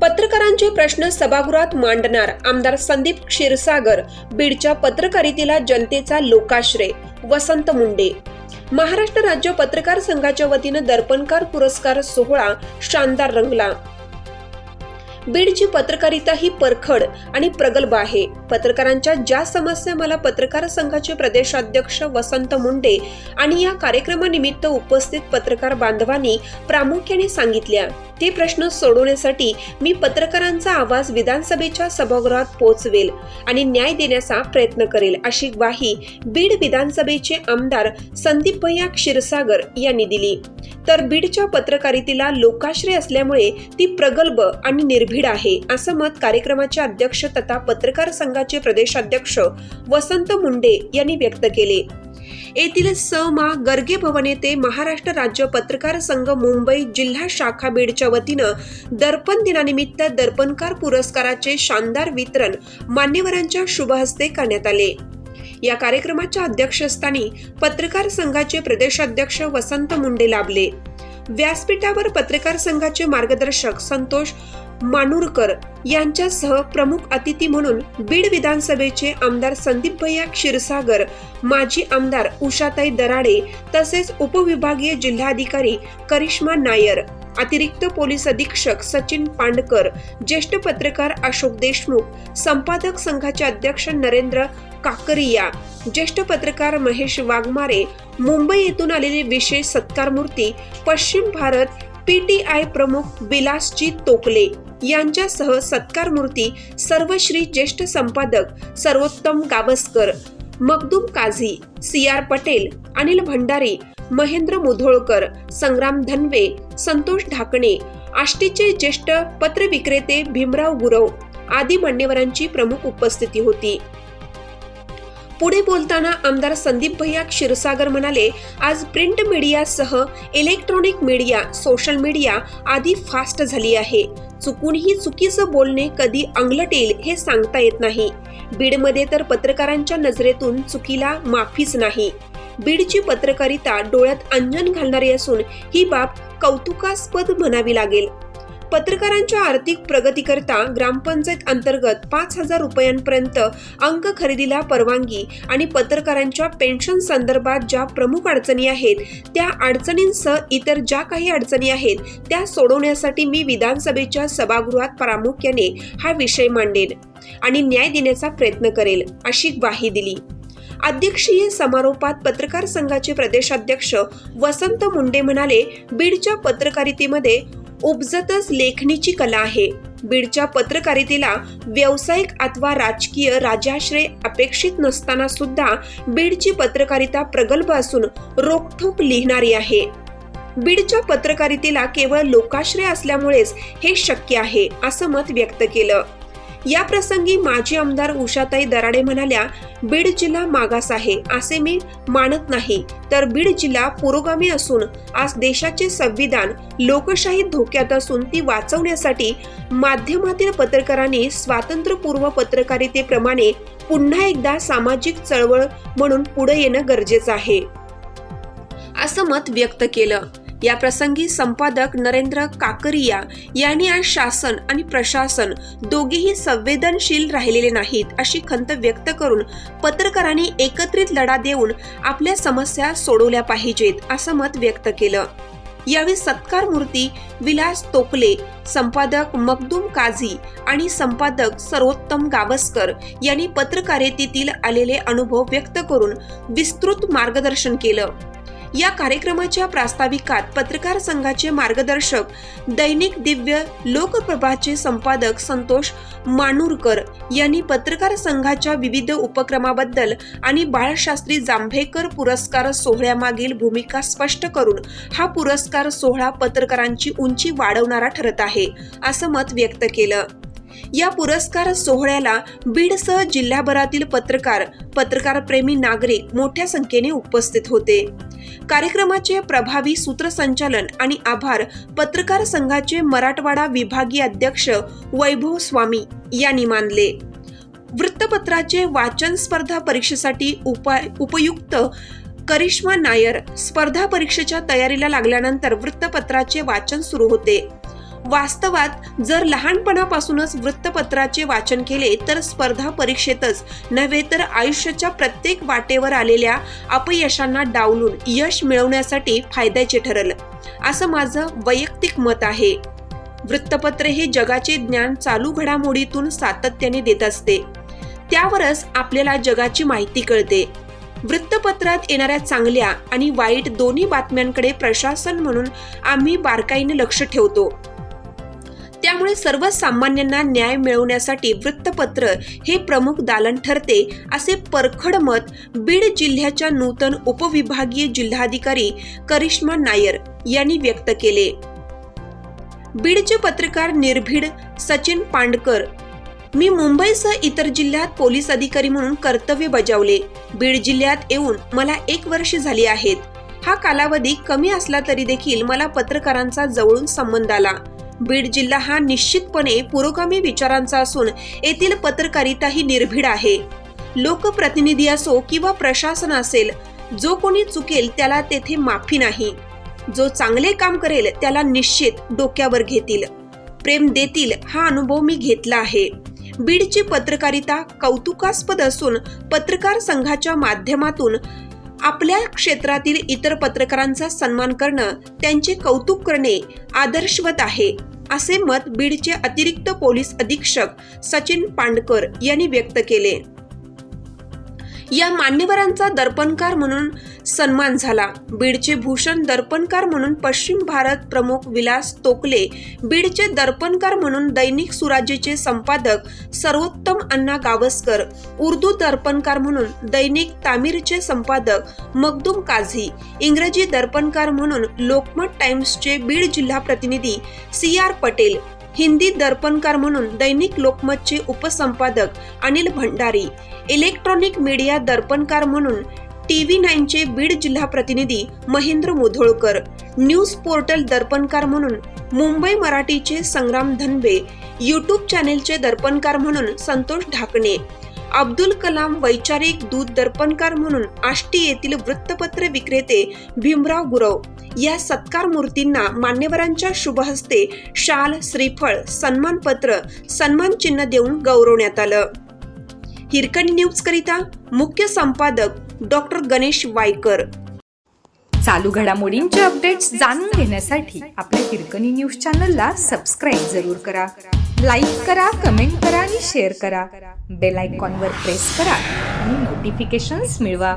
पत्रकारांचे प्रश्न सभागृहात मांडणार आमदार संदीप क्षीरसागर बीडच्या पत्रकारितेला जनतेचा लोकाश्रय वसंत मुंडे महाराष्ट्र राज्य पत्रकार संघाच्या वतीनं दर्पणकार पुरस्कार सोहळा शानदार रंगला. बीडची पत्रकारिता ही परखड आणि प्रगल्भ आहे. पत्रकारांच्या ज्या समस्या मला पत्रकार संघाचे प्रदेशाध्यक्ष वसंत मुंडे आणि या कार्यक्रमानिमित्त उपस्थित पत्रकार बांधवांनी प्रामुख्याने सांगितल्या. ते प्रश्न सोडवण्यासाठी मी पत्रकारांचा आवाज विधानसभेच्या सभागृहात पोहोचवेल आणि न्याय देण्याचा प्रयत्न करेल अशी ग्वाही बीड विधानसभेचे आमदार संदीप भैया क्षीरसागर यांनी दिली. तर बीडच्या पत्रकारितेला लोकाश्रय असल्यामुळे ती प्रगल्भ आणि निर्भीड आहे असं मत कार्यक्रमाचे अध्यक्ष तथा पत्रकार संघाचे प्रदेशाध्यक्ष वसंत मुंडे यांनी व्यक्त केले. येथील स मा गर्गे भवन येथे महाराष्ट्र राज्य पत्रकार संघ मुंबई जिल्हा शाखा बीडच्या वतीनं दर्पण दिनानिमित्त दर्पणकार पुरस्काराचे शानदार वितरण मान्यवरांच्या शुभहस्ते करण्यात आले. या कार्यक्रमाच्या अध्यक्षस्थानी पत्रकार संघाचे प्रदेशाध्यक्ष वसंत मुंडे लाभले. व्यासपीठावर पत्रकार संघाचे मार्गदर्शक संतोष मानुरकर यांच्यासह प्रमुख अतिथी म्हणून बीड विधानसभेचे आमदार संदीप भैया क्षीरसागर माजी आमदार उषाताई दराडे तसेच उपविभागीय जिल्हाधिकारी करिश्मा नायर अतिरिक्त पोलीस अधीक्षक सचिन पांडकर ज्येष्ठ पत्रकार अशोक देशमुख संपादक संघाचे अध्यक्ष नरेंद्र काकरिया ज्येष्ठ पत्रकार महेश वाघमारे मुंबई येथून आलेली विशेष सत्कार मूर्ती पश्चिम भारत पीटीआय प्रमुख विलासजी तोकले. यांच्यासह सत्कार मूर्ती सर्वश्री ज्येष्ठ संपादक सर्वोत्तम गावस्कर मखदूम काझी सी आर पटेल अनिल भंडारी महेंद्र मुधोळकर संग्राम धनवे संतोष ढाकणे आष्टीचे ज्येष्ठ पत्रविक्रेते भीमराव गुरव आदी मान्यवरांची प्रमुख उपस्थिती होती. पुढे बोलताना आमदार संदीप भैया क्षीरसागर म्हणाले आज प्रिंट मीडियासह इलेक्ट्रॉनिक मीडिया सोशल मीडिया आदी फास्ट झाली आहे. चुकूनही चुकीचं बोलणे कधी अंगलटेल हे सांगता येत नाही. बीडमध्ये तर पत्रकारांच्या नजरेतून चुकीला माफीच नाही. बीडची पत्रकारिता डोळ्यात अंजन घालणारी असून ही बाब कौतुकास्पद म्हणावी लागेल. पत्रकारांच्या आर्थिक प्रगतीकरता ग्रामपंचायत अंतर्गत पाच हजार रुपयांपर्यंत अंक खरेदीला परवानगी आणि पत्रकारांच्या पेन्शन संदर्भात ज्या प्रमुख अडचणी आहेत त्या अडचणींसह इतर ज्या काही अडचणी आहेत त्या सोडवण्यासाठी मी विधानसभेच्या सभागृहात प्रामुख्याने हा विषय मांडेन आणि न्याय देण्याचा प्रयत्न करेल अशी ग्वाही दिली. अध्यक्षीय समारोपात पत्रकार संघाचे प्रदेशाध्यक्ष वसंत मुंडे म्हणाले बीडच्या पत्रकारितेमध्ये उपजतच लेखणीची कला आहे. बीडच्या पत्रकारितेला व्यावसायिक अथवा राजकीय राजाश्रय अपेक्षित नसताना सुद्धा बीडची पत्रकारिता प्रगल्भ असून रोखठोक लिहिणारी आहे. बीडच्या पत्रकारितेला केवळ लोकाश्रय असल्यामुळेच हे शक्य आहे असं मत व्यक्त केलं. या प्रसंगी माजी आमदार उषाताई दराडे म्हणाल्या बीड जिल्हा मागास आहे असे मी मानत नाही. तर बीड जिल्हा पुरोगामी असून आज देशाचे संविधान लोकशाही धोक्यात असून ती वाचवण्यासाठी माध्यमातील पत्रकारांनी स्वातंत्र्यपूर्व पत्रकारितेप्रमाणे पुन्हा एकदा सामाजिक चळवळ म्हणून पुढे येणं गरजेचं आहे. असं मत व्यक्त केलं. या प्रसंगी संपादक नरेंद्र काकरिया यांनी आज शासन आणि प्रशासन दोघेही संवेदनशील राहिलेले नाहीत अशी खंत व्यक्त करून पत्रकारांनी एकत्रित लढा देऊन आपल्या समस्या सोडवल्या पाहिजेत असं मत व्यक्त केलं. यावेळी सत्कार मूर्ती विलास तोकले संपादक मखदूम काझी आणि संपादक सर्वोत्तम गावस्कर यांनी पत्रकारितेतील आलेले अनुभव व्यक्त करून विस्तृत मार्गदर्शन केलं. या कार्यक्रमाच्या प्रास्ताविकात पत्रकार संघाचे मार्गदर्शक दैनिक दिव्य लोकप्रभाचे संपादक संतोष मानूरकर यांनी पत्रकार संघाच्या विविध उपक्रमाबद्दल आणि बाळशास्त्री जांभेकर पुरस्कार सोहळ्यामागील भूमिका स्पष्ट करून हा पुरस्कार सोहळा पत्रकारांची उंची वाढवणारा ठरत आहे असं मत व्यक्त केलं. या पुरस्कार सोहळ्याला बीडसह जिल्ह्याभरातील पत्रकार पत्रकारप्रेमी नागरिक मोठ्या संख्येने उपस्थित होते. कार्यक्रमाचे प्रभावी सूत्रसंचालन आणि आभार पत्रकार संघाचे मराठवाडा विभागीय अध्यक्ष वैभव स्वामी यांनी मानले. वृत्तपत्राचे वाचन स्पर्धा परीक्षेसाठी उपाय उपयुक्त करिश्मा नायर स्पर्धा परीक्षेच्या तयारीला लागल्यानंतर वृत्तपत्राचे वाचन सुरू होते. वास्तवात जर लहानपणापासूनच वृत्तपत्राचे वाचन केले तर स्पर्धा परीक्षेतच नव्हे तर आयुष्याच्या प्रत्येक वाटेवर आलेल्या अपयशांना डावलून यश मिळवण्यासाठी फायद्याचे ठरल. असं माझं वैयक्तिक मत आहे. वृत्तपत्र हे जगाचे ज्ञान चालू घडामोडीतून सातत्याने देत असते. त्यावरच आपल्याला जगाची माहिती कळते. वृत्तपत्रात येणाऱ्या चांगल्या आणि वाईट दोन्ही बातम्यांकडे प्रशासन म्हणून आम्ही बारकाईने लक्ष ठेवतो. त्यामुळे सर्वसामान्यांना न्याय मिळवण्यासाठी वृत्तपत्र हे प्रमुख दालन ठरते असे परखड मत बीड जिल्ह्याच्या नूतन उपविभागीय जिल्हाधिकारी करिश्मा नायर यांनी व्यक्त केले. बीडचे पत्रकार निर्भीड सचिन पांडकर मी मुंबईसह इतर जिल्ह्यात पोलीस अधिकारी म्हणून कर्तव्य बजावले. बीड जिल्ह्यात येऊन मला एक वर्ष झाली आहेत. हा कालावधी कमी असला तरी देखील मला पत्रकारांचा जवळून संबंध आला. बीड जिल्हा हा निश्चितपणे पुरोगामी विचारांचा असून येथील पत्रकारिता ही निर्भीड आहे. लोकप्रतिनिधी असो किंवा प्रशासन असेल जो कोणी चुकेल त्याला तेथे माफी नाही. जो चांगले काम करेल त्याला निश्चित डोक्यावर घेतील. प्रेम देतील हा अनुभव मी घेतला आहे. बीडची पत्रकारिता कौतुकास्पद असून पत्रकार संघाच्या माध्यमातून आपल्या क्षेत्रातील इतर पत्रकारांचा सन्मान करणं त्यांचे कौतुक करणे आदर्शवत आहे असे मत बीडचे अतिरिक्त पोलीस अधीक्षक सचिन पांडकर यांनी व्यक्त केले. या मान्यवरांचा दर्पणकार म्हणून सन्मान झाला. बीडचे भूषण दर्पणकार म्हणून पश्चिम भारत प्रमुख विलास तोकले बीडचे दर्पणकार म्हणून दैनिक सुराज्यचे संपादक सर्वोत्तम अण्णा गावस्कर उर्दू दर्पणकार म्हणून दैनिक तामीरचे संपादक मखदूम काझी इंग्रजी दर्पणकार म्हणून लोकमत टाइम्सचे बीड जिल्हा प्रतिनिधी सी आर पटेल हिंदी दर्पणकार म्हणून दैनिक लोकमतचे उपसंपादक अनिल भंडारी इलेक्ट्रॉनिक मीडिया दर्पणकार म्हणून टी व्ही नाईनचे बीड जिल्हा प्रतिनिधी महेंद्र मुधोळकर न्यूज पोर्टल दर्पणकार म्हणून मुंबई मराठीचे संग्राम धनबे यूट्यूब चॅनेलचे दर्पणकार म्हणून संतोष ढाकणे अब्दुल कलाम वैचारिक दूध दर्पणकार म्हणून आष्टी येथील वृत्तपत्र विक्रेते भीमराव गुरव. या सत्कार मूर्तींना मान्यवरांच्या शुभहस्ते शाल श्रीफळ सन्मानपत्र सन्मान चिन्ह देऊन गौरवण्यात आलं. हिरकणी न्यूज करिता मुख्य संपादक डॉक्टर गणेश वायकर. चालू घडामोडींचे अपडेट्स जाणून घेण्यासाठी आपल्या हिरकणी न्यूज चॅनलला सबस्क्राईब जरूर करा. लाईक करा कमेंट करा आणि शेअर करा. बेल आयकॉनवर प्रेस करा आणि नोटिफिकेशन्स मिळवा.